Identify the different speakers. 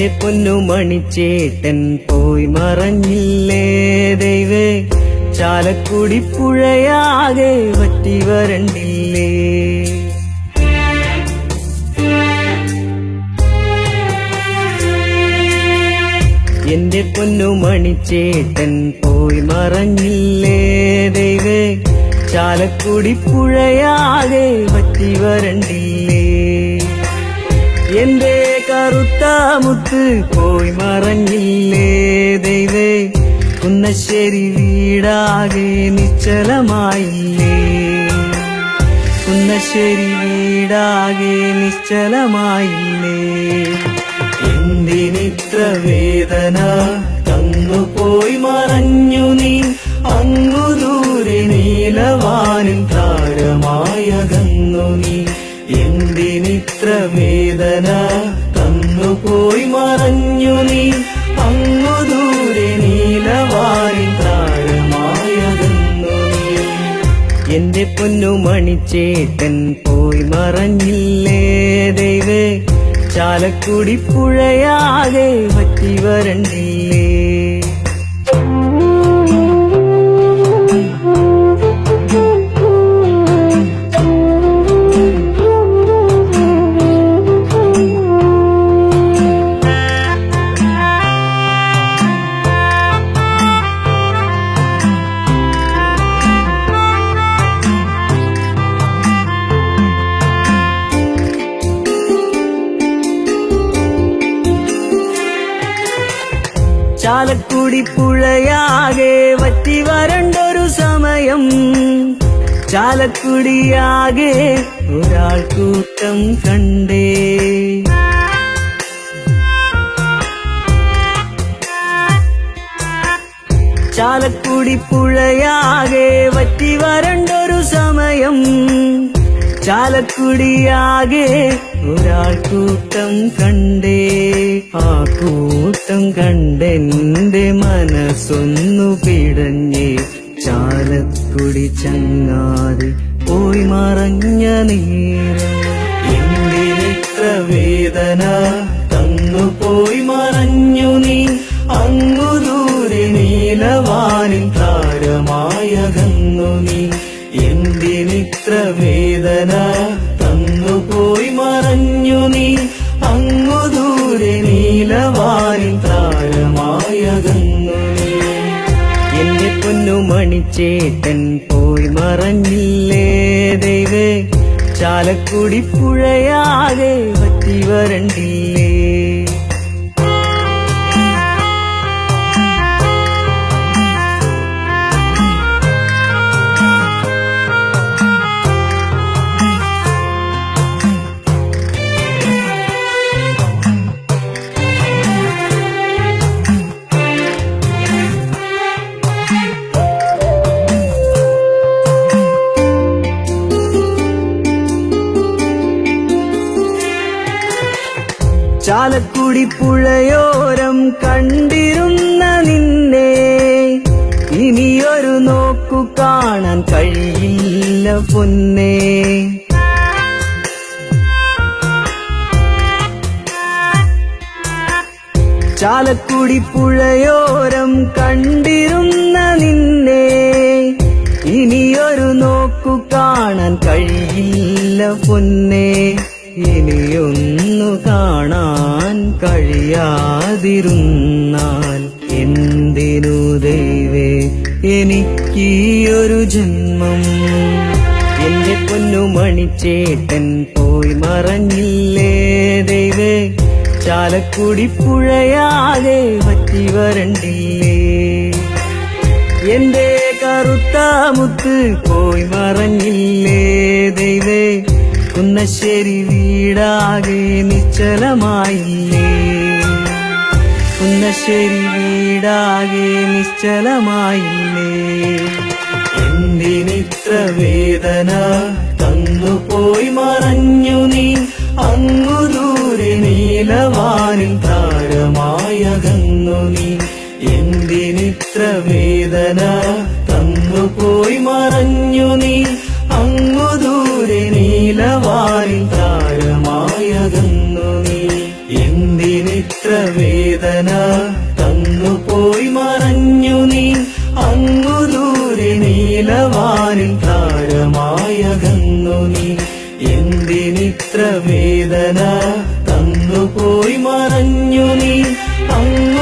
Speaker 1: എന്റെ പൊന്നു മണിച്ചേട്ടൻ പോയി മറഞ്ഞില്ലേ ദൈവേ? ചാലക്കുടി പുഴയാകെ വറ്റി വരണ്ടില്ലേ? എന്റെ പൊന്നു മണിച്ചേട്ടൻ പോയി മറഞ്ഞില്ലേ ദൈവേ? ചാലക്കുടി പുഴയാകെ വറ്റി വരണ്ടില്ലേ? എന്റെ കറുത്ത മുത്ത് പോയി മറഞ്ഞില്ലേ ദൈവേ? കുന്നശ്ശേരി വീടാകെ നിശ്ചലമായില്ലേ? കുന്നശ്ശേരി വീടാകെ നിശ്ചലമായില്ലേ? എന്തിനിത്ര വേദന തന്നു പോയി മറഞ്ഞു നീ? അങ്ങു ദൂരെ നീലവാനും താരമായകന്നു നീ. എന്തിനിത്ര വേദന മറഞ്ഞു നീ അങ്ങു ദൂരെ നീലവാനിൽ താരമായകന്നു നീ. എന്റെ പൊന്നു മണിച്ചേട്ടൻ പോയി മറഞ്ഞില്ലേ ദൈവേ? ചാലക്കുടി പുഴയാകെ പറ്റി വരണ്ടില്ലേ? ചാലക്കുടി പുഴയാകെ വറ്റി വരണ്ടൊരു സമയം ചാലക്കുടിയാകെ ഒരാൾ കൂട്ടം കണ്ടേ ചാലക്കുടി പുഴയാകെ വറ്റി വരണ്ടൊരു സമയം ചാലക്കുടിയാകെ ഒരാൾ കൂട്ടം കണ്ടേ. ആ കൂട്ടം കണ്ടെന്റെ മനസ്സൊന്നു പിടഞ്ഞേ. ചാലക്കുടി ചങ്ങാതി പോയി മറഞ്ഞ നേരം. വേദന തന്നു പോയി മറഞ്ഞു നീ. അങ്ങു ദൂരെ നീലവാനിൽ താരമായകന്നു നീ. എന്തിനിത്ര വേദന തന്നു പോയി മറഞ്ഞു നീ. അങ്ങു ദൂരെ നീലവാരി താരമായകന്നു എന്നെ പൊന്നു മണിച്ചേട്ടൻ പോയി മറഞ്ഞില്ലേ ദൈവേ. ചാലക്കുടി പുഴയാകെ ചാലക്കുടി പുഴയോരം കണ്ടിരുന്ന നിന്നെ. ഇനിയൊരു നോക്കു കാണാൻ കഴിയില്ല പൊന്നേ. ചാലക്കുടി പുഴയോരം കണ്ടിരുന്ന നിന്നെ. ഇനിയൊരു നോക്കു കാണാൻ കഴിയില്ല പൊന്നേ. ഇനിയൊന്നു കാണാൻ കഴിയാതിരുന്നാൽ എന്തിനു ദൈവേ എനിക്ക് ഒരു ജന്മം. എന്റെ പൊന്നു മണിച്ചേട്ടൻ പോയി മറഞ്ഞില്ലേ ദൈവേ ചാലക്കുടി പുഴയാകെ പറ്റി വരണ്ടില്ലേ? എന്റെ കറുത്ത മുത്ത് പോയി മറഞ്ഞില്ലേ കുന്നശ്ശേരി വീടാകെ നിശ്ചലമായില്ലേ? കുന്നശ്ശേരി വീടാകെ നിശ്ചലമായില്ലേ? എന്തിനിത്ര വേദന തന്നു പോയി മറഞ്ഞു നീ? അങ്ങു ദൂരെ നീലവാനിൽ താരമായകന്നു നീ. എന്തിനിത്ര വേദന തന്നു പോയി മറഞ്ഞു നീ? നീലവാനിൽ തന്നു പോയി മറഞ്ഞു നീ. അങ്ങു ദൂരെ നീലവാനിൽ താരമായകന്നു നീ. എന്തിനിത്ര വേദന തന്നു പോയി മറഞ്ഞു നീ. അങ്ങു